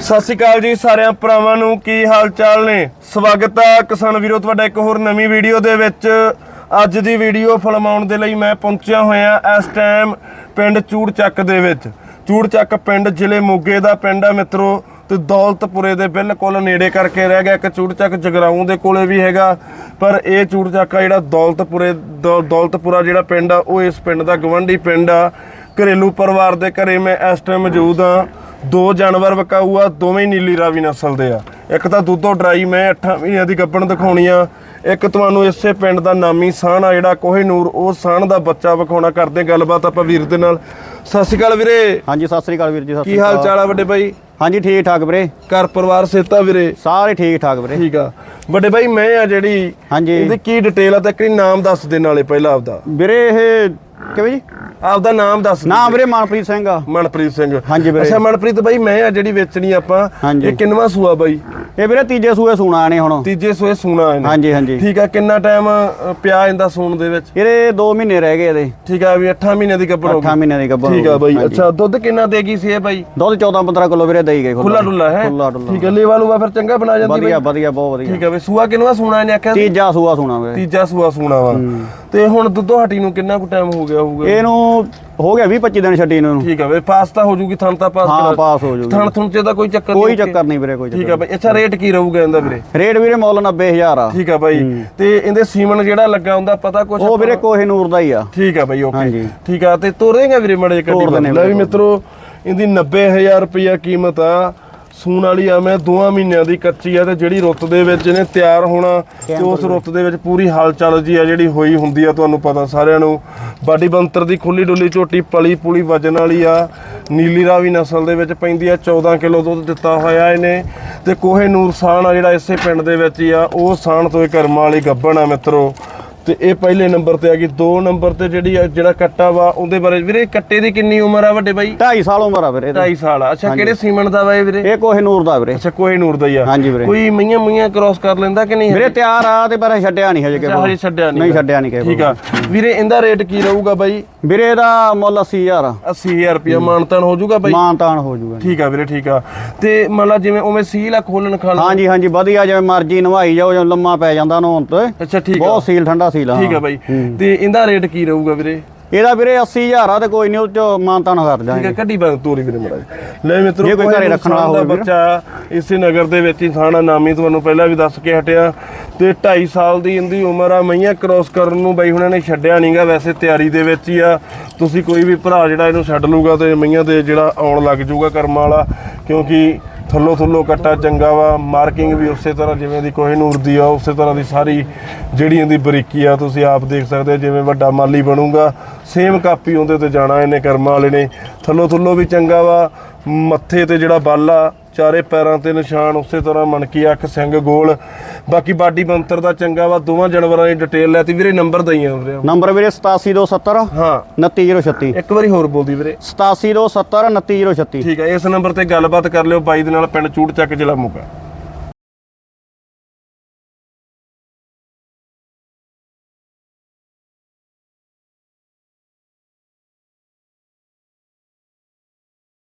ਸਤਿ ਸ਼੍ਰੀ ਅਕਾਲ ਜੀ ਸਾਰਿਆਂ ਭਰਾਵਾਂ ਨੂੰ, ਕੀ ਹਾਲ ਚਾਲ ਨੇ? ਸਵਾਗਤ ਆ ਕਿਸਾਨ ਵੀਰੋ, ਤੁਹਾਡਾ ਇੱਕ ਹੋਰ ਨਵੀਂ ਵੀਡੀਓ ਦੇ ਵਿੱਚ। ਅੱਜ ਦੀ ਵੀਡੀਓ ਫਿਲਮਾਉਣ ਦੇ ਲਈ ਮੈਂ ਪਹੁੰਚਿਆ ਹੋਇਆ ਇਸ ਟਾਈਮ ਪਿੰਡ ਚੂੜ ਚੱਕ ਦੇ ਵਿੱਚ। ਚੂੜ ਚੱਕ ਪਿੰਡ, ਜ਼ਿਲ੍ਹੇ ਮੋਗੇ ਦਾ ਪਿੰਡ ਆ ਮਿੱਤਰੋ, ਤੇ ਦੌਲਤਪੁਰੇ ਦੇ ਬਿਲਕੁਲ ਨੇੜੇ ਕਰਕੇ ਰਹਿ ਗਿਆ। ਇੱਕ ਚੂੜਚੱਕ ਜਗਰਾਉਂ ਦੇ ਕੋਲੇ ਵੀ ਹੈਗਾ, ਪਰ ਇਹ ਚੂੜਚੱਕ ਆ ਜਿਹੜਾ ਦੌਲਤਪੁਰੇ, ਦੌ- ਦੌਲਤਪੁਰਾ ਜਿਹੜਾ ਪਿੰਡ ਆ, ਉਹ ਇਸ ਪਿੰਡ ਦਾ ਗਵੰਡੀ ਪਿੰਡ ਆ। ਘਰੇਲੂ ਪਰਿਵਾਰ ਦੇ ਘਰੇ ਮੈਂ ਇਸ ਟਾਈਮ ਮੌਜੂਦ ਆ ਦੋ ਜਾਨਵਰ ਵਿਕਾਊ ਆ ਦੋਵੇਂ ਨੀਲੀ ਰਾਵੀ ਨਸਲ ਦੇ ਆ। ਇੱਕ ਤਾਂ ਦੁੱਧੋਂ ਡਰਾਈ ਮੈਂ 8 ਮਹੀਨਿਆਂ ਦੀ ਗੱਭਣ ਦਿਖਾਉਣੀ ਆ। ਇੱਕ ਤੁਹਾਨੂੰ ਇਸੇ ਪਿੰਡ ਦਾ ਨਾਮੀ ਸਾਣ ਆ ਜਿਹੜਾ ਕੋਹੇਨੂਰ ਉਹ ਸਾਣ ਦਾ ਬੱਚਾ ਵਿਖਾਉਣਾ ਕਰਦੇ ਗੱਲਬਾਤ ਆਪਾਂ ਵੀਰ ਦੇ ਨਾਲ। ਸਤਿ ਸ਼੍ਰੀ ਅਕਾਲ ਵੀਰੇ। ਹਾਂਜੀ ਸਤਿ ਸ੍ਰੀ ਅਕਾਲ ਵੀਰ ਜੀ ਸਤਿ ਕੀ ਸ੍ਰੀ ਹਾਲ ਅਕਾਲ। ਚਾਲ ਆ ਵੱਡੇ ਭਾਈ ਹਾਂਜੀ ਠੀਕ ਠਾਕ ਵੀਰੇ। ਘਰ ਪਰਿਵਾਰ ਸੇਤਾ ਵੀਰੇ? ਸਾਰੇ ਠੀਕ ਠਾਕ ਵੀਰੇ। ਠੀਕ ਆ। ਵੱਡੇ ਭਾਈ ਮੈਂ ਆ ਜਿਹੜੀ ਹਾਂਜੀ। ਇਹਦੀ ਕੀ ਡਿਟੇਲ ਆ ਤੇ ਇੱਕ ਨਾਮ ਦੱਸ ਦੇ ਨਾਲੇ ਪਹਿਲਾਂ ਆਪਦਾ। ਵੀਰੇ ਇਹ ਕਿਵੇਂ ਜੀ? ਆਪਦਾ ਨਾਮ ਦੱਸ। ਨਾਮ ਵੀਰੇ ਮਨਪ੍ਰੀਤ ਸਿੰਘ ਆ ਮਨਪ੍ਰੀਤ ਸਿੰਘ ਹਾਂਜੀ ਵੀਰੇ। ਅੱਛਾ ਮਨਪ੍ਰੀਤ ਬਾਈ ਮੈਂ ਆ ਜਿਹੜੀ ਵੇਚਣੀ ਆਪਾਂ ਹਾਂਜੀ। ਇਹ ਕਿੰਨਵਾ ਸੂਆ ਬਾਈ ਇਹ ਵੀਰੇ ਤੀਜੇ ਸੂਏ ਸੁਣਾ ਨੇ ਹੁਣ। ਤੀਜੇ ਸੂਏ ਸੂਣਾ ਇਹਨੇ। ਹਾਂਜੀ ਹਾਂਜੀ। ਠੀਕ ਆ ਕਿੰਨਾ ਟਾਈਮ ਪਿਆ ਇਹਦਾ ਸੂਣ ਦੇ ਵਿੱਚ? ਇਹਦੇ 2 ਮਹੀਨੇ ਰਹਿ ਗਏ ਇਹਦੇ। ਠੀਕ ਆ ਵੀ 8 ਮਹੀਨੇ ਦੀ ਗੱਭਣ ਹੋ 8 ਮਹੀਨੇ ਦੀ ਗੱਭਣ ਠੀਕ ਆ ਬਾਈ ਅੱਛਾ ਦੁੱਧ ਕਿੰਨਾ ਦੇਗੀ ਸੀ ਇਹ ਬਾਈ? ਦੁੱਧ 14 15 ਕਿਲੋ ਵੀਰੇ ਦੇਈ ਗਏ ਖੁੱਲਾ ਡੁੱਲਾ ਹੈ? ਖੁੱਲਾ ਡੁੱਲਾ ਠੀਕ ਆ ਲੇਵਾ ਲੂਆ ਫਿਰ ਚੰਗਾ ਬਣਾ ਜਾਂਦੀ ਵਧੀਆ ਵਧੀਆ ਬਹੁਤ ਵਧੀਆ। ਠੀਕ ਆ ਬਈ ਸੂਆ ਕਿੰਨਵਾ ਸੂਣਾ ਇਹਨੇ ਆਖਿਆ? ਤੀਜਾ ਸੂਆ ਸੁਣਾ ਵੀਰੇ। ਤੀਜਾ ਸੂਆ ਸੂਣਾ ਵਾ। ਤੇ ਹੁਣ ਦੁੱਧੋ ਹਟੀ ਨੂੰ ਕਿੰਨਾ ਕੁ ਟਾਈਮ ਹੋ ਗਿਆ ਹੋਊਗਾ? ਇਹਨੂੰ ਹੋ ਗਿਆ 20 25 ਦਿਨ ਛੱਡੀ ਨੂੰ। ਠੀਕ ਆ ਬਈ ਪਾਸ ਤਾਂ ਹੋ ਜੂਗੀ ਥਣ ਤਾਂ ਪਾਸ ਹਾਂ ਪਾਸ ਹੋ ਜੂਗੀ। ਥਣ ਥੁਣ ਚ ਦਾ ਕੋਈ ਚੱਕਰ ਕੋਈ ਨਹੀਂ ਚੱਕਰ ਨਹੀਂ ਵੀਰੇ ਕੋਈ ਠੀਕ ਆ ਬਈ ਅੱਛਾ ਰੇਟ ਕੀ ਰਹੂਗਾ ਇਹਦਾ ਵੀਰੇ? ਰੇਟ ਵੀਰੇ ਮੁੱਲ 90000 ਆ। ਠੀਕ ਆ ਬਾਈ ਤੇ ਇਹਦੇ ਸੀਮਨ ਜਿਹੜਾ ਲੱਗਾ ਹੁੰਦਾ ਪਤਾ ਕੁਛ ਉਹ ਵੀਰੇ ਕੋਹੇ ਨੂਰ ਦਾ ਹੀ ਆ। ਠੀਕ ਆ ਬਾਈ ਓਕੇ। ਠੀਕ ਆ ਤੇ ਤੋਰੇਗਾ ਵੀਰੇ ਮੜੇ ਕੱਢੀ ਲੈ ਵੀ ਮਿੱਤਰੋ ਇਹਦੀ 90000 ਰੁਪਇਆ ਕੀਮਤ ਆ। ਸੂਣ ਵਾਲੀ ਆ ਮੈਂ ਦੋਆਂ ਮਹੀਨਿਆਂ ਦੀ ਕੱਚੀ ਆ ਤੇ ਜਿਹੜੀ ਰੁੱਤ ਦੇ ਵਿੱਚ ਇਹਨੇ ਤਿਆਰ ਹੋਣਾ ਤੇ ਉਸ ਰੁੱਤ ਦੇ ਵਿੱਚ ਪੂਰੀ ਹਲਚਲ ਜੀ ਆ ਜਿਹੜੀ ਹੋਈ ਹੁੰਦੀ ਆ ਤੁਹਾਨੂੰ ਪਤਾ ਸਾਰਿਆਂ ਨੂੰ। ਬਾਡੀ ਬੰਤਰ ਦੀ ਖੁੱਲੀ ਡੁੱਲੀ ਝੋਟੀ ਪਲੀ ਪੁਲੀ ਵਜਨ ਵਾਲੀ ਆ। ਨੀਲੀ ਰਾਵੀ ਨਸਲ ਦੇ ਵਿੱਚ ਪੈਂਦੀ ਆ 14 ਕਿਲੋ ਦੁੱਧ ਦਿੱਤਾ ਹੋਇਆ ਇਹਨੇ। ਤੇ ਕੋਹੇ ਨੂਰ ਸਾਣ ਆ ਜਿਹੜਾ ਇਸੇ ਪਿੰਡ ਦੇ ਵਿੱਚ ਹੀ ਆ ਉਹ ਸਾਣ ਤੋਂ ਇਹ ਕਰਮਾਂ ਵਾਲੀ ਗੱਬਣ ਆ ਮਿੱਤਰੋ। ਤੇ ਇਹ ਪਹਿਲੇ ਨੰਬਰ ਤੇ ਆ ਗਈ। ਦੋ ਨੰਬਰ ਤੇ ਜਿਹੜੀ ਆ- ਜਿਹੜਾ ਕੱਟਾ ਵਾ ਉਹਦੇ ਬਾਰੇ ਵੀਰੇ ਕੱਟੇ ਦੀ ਕਿੰਨੀ ਉਮਰ ਆ ਵੱਡੇ ਬਾਈ? 2.5 ਸਾਲ ਉਮਰ ਆ ਵੀਰੇ ਇਹਦੀ। 2.5 ਸਾਲ ਅੱਛਾ ਕਿਹੜੇ ਸੀਮਨ ਦਾ ਵਾ ਇਹ ਵੀਰੇ? ਇਹ ਕੋਹੇ ਨੂਰ ਦਾ ਵੀਰੇ। ਅੱਛਾ ਕੋਈ ਨੂਰ ਦਾ ਹੀ ਆ। ਹਾਂਜੀ ਵੀਰੇ। ਕੋਈ ਮਈਆਂ ਮਈਆਂ ਕ੍ਰਾਸ ਕਰ ਲੈਂਦਾ ਕਿ ਨਹੀਂ ਵੀਰੇ ਤਿਆਰ ਆ ਤੇ ਪਰ ਛੱਡਿਆ ਨਹੀਂ ਹਜੇ ਹਜੇ ਛੱਡਿਆ ਨਹੀਂ ਨਹੀਂ ਛੱਡਿਆ ਨਹੀਂ ਕਿਸੇ ਠੀਕ ਆ। ਵੀਰੇ ਇਹਦਾ ਰੇਟ ਕੀ ਰਹੂਗਾ ਬਾਈ? ਵੀਰੇ ਦਾ ਮੁੱਲ 80000 ਆ। 80000 ਰੁਪਇਆ। ਮਾਨਤਾਨ ਹੋ ਜਾਊਗਾ ਬਾਈ? ਮਾਨ ਤਾਨ ਹੋ ਜੂਗਾ ਠੀਕ ਆ ਵੀਰੇ ਠੀਕ ਆ। ਤੇ ਮੰਨ ਲਾ ਜਿਵੇਂ ਉਵੇਂ ਸੀਲ ਆ ਖੋਲਣ ਖਾਣ ਹਾਂਜੀ ਹਾਂਜੀ ਵਧੀਆ ਜਿਵੇਂ ਮਰਜ਼ੀ ਨਵਾਈ ਜਾਓ ਜਦੋਂ ਲੰਮਾ ਪੈ ਜਾਂਦਾ ਨਹਾਉਣ ਤੇ। ਅੱਛਾ ਠੀਕ ਆ। ਬਹੁਤ ਸੀਲ ਠੰਡਾ ਸੀਲ ਆ ਠੀਕ ਆ ਬਾਈ। ਤੇ ਇਹਦਾ ਰੇਟ ਕੀ ਰਹੂਗਾ ਵੀਰੇ? ਇਹਦਾ ਵੀਰੇ 80000 ਆ ਤੇ ਕੋਈ ਨਹੀਂ ਉਹ ਚ ਮਾਨ ਤਾਨ ਕਰ ਠੀਕ ਹੈ ਕੱਢੀ ਬੰਦ ਤੋਰੀ ਵੀਰੇ ਮੜਾ ਲੈ ਮਿੱਤਰੋ ਜੇ ਕੋਈ ਘਰੇ ਰੱਖਣ ਵਾਲਾ ਦਾ ਹੋਵੇ ਵੀਰ। ਬੱਚਾ ਇਸੇ ਨਗਰ ਦੇ ਵਿੱਚ ਹੀ ਥਾਣਾ ਨਾਮੀ ਤੁਹਾਨੂੰ ਪਹਿਲਾਂ ਵੀ ਦੱਸ ਕੇ ਹਟਿਆ। ਤੇ 2.5 ਸਾਲ ਦੀ ਇਹਦੀ ਉਮਰ ਆ ਮਈਆਂ ਕ੍ਰੋਸ ਕਰਨ ਨੂੰ ਬਾਈ ਹੁਣਾਂ ਨੇ ਛੱਡਿਆ ਨਹੀਂਗਾ ਵੈਸੇ ਤਿਆਰੀ ਦੇ ਵਿੱਚ ਹੀ ਆ। ਤੁਸੀਂ ਕੋਈ ਵੀ ਭਰਾ ਜਿਹੜਾ ਇਹਨੂੰ ਛੱਡ ਲੂਗਾ ਤੇ ਮਈਆਂ ਤੇ ਜਿਹੜਾ ਆਉਣ ਲੱਗ ਜਾਊਗਾ ਕਰਮਾਂ ਵਾਲਾ ਕਿਉਂਕਿ ਥੱਲੋ ਥੱਲੋ ਕੱਟਾ ਚੰਗਾ ਵਾ ਮਾਰਕਿੰਗ ਵੀ ਉਸੇ ਤਰ੍ਹਾਂ ਜਿਵੇਂ ਦੀ ਕੋਹਿਨੂਰ ਦੀ ਆ, ਉਸੇ ਤਰ੍ਹਾਂ ਦੀ ਸਾਰੀ ਜਿਹੜੀ ਇਹਦੀ ਬਰੀਕੀ ਆ, ਤੁਸੀਂ ਆਪ ਦੇਖ ਸਕਦੇ ਹੋ ਜਿਵੇਂ ਵੱਡਾ ਮਾਲੀ ਬਣੂਗਾ ਸੇਮ ਕਾਪੀ ਉਹਦੇ ਤੇ ਜਾਣਾ ਇਹਨੇ ਕਰਮਾਂ ਵਾਲੇ ਨੇ। ਥੱਲੋ ਥੱਲੋ ਵੀ ਚੰਗਾ ਵਾ ਮੱਥੇ ਤੇ ਜਿਹੜਾ ਬੱਲ ਆ ਚਾਰੇ ਪੈਰਾਂ ਤੇ ਨਿਸ਼ਾਨ ਉਸੇ ਤਰ੍ਹਾਂ ਮਣਕੀ ਅੱਖ ਸਿੰਘ ਗੋਲ। ਬਾਕੀ ਬਾਡੀ ਬੰਤਰ ਦਾ ਚੰਗਾ ਵਾ ਦੋਵਾਂ ਜਾਨਵਰਾਂ ਦੀ ਡਿਟੇਲ ਲੈਤੀ ਵੀਰੇ ਨੰਬਰ ਦਈਆਂ ਵੀਰੇ ਨੰਬਰ ਵੀਰੇ 87270 ਹਾਂ। 29036 ਇੱਕ ਵਾਰੀ ਹੋਰ ਬੋਲਦੀ ਵੀਰੇ। 87270 29036 ਠੀਕ ਹੈ ਇਸ ਨੰਬਰ ਤੇ ਗੱਲਬਾਤ ਕਰ ਲਿਓ ਬਾਈ ਦੇ ਨਾਲ ਪਿੰਡ ਚੂੜ ਚੱਕ ਜ਼ਿਲ੍ਹਾ ਮੋਗਾ।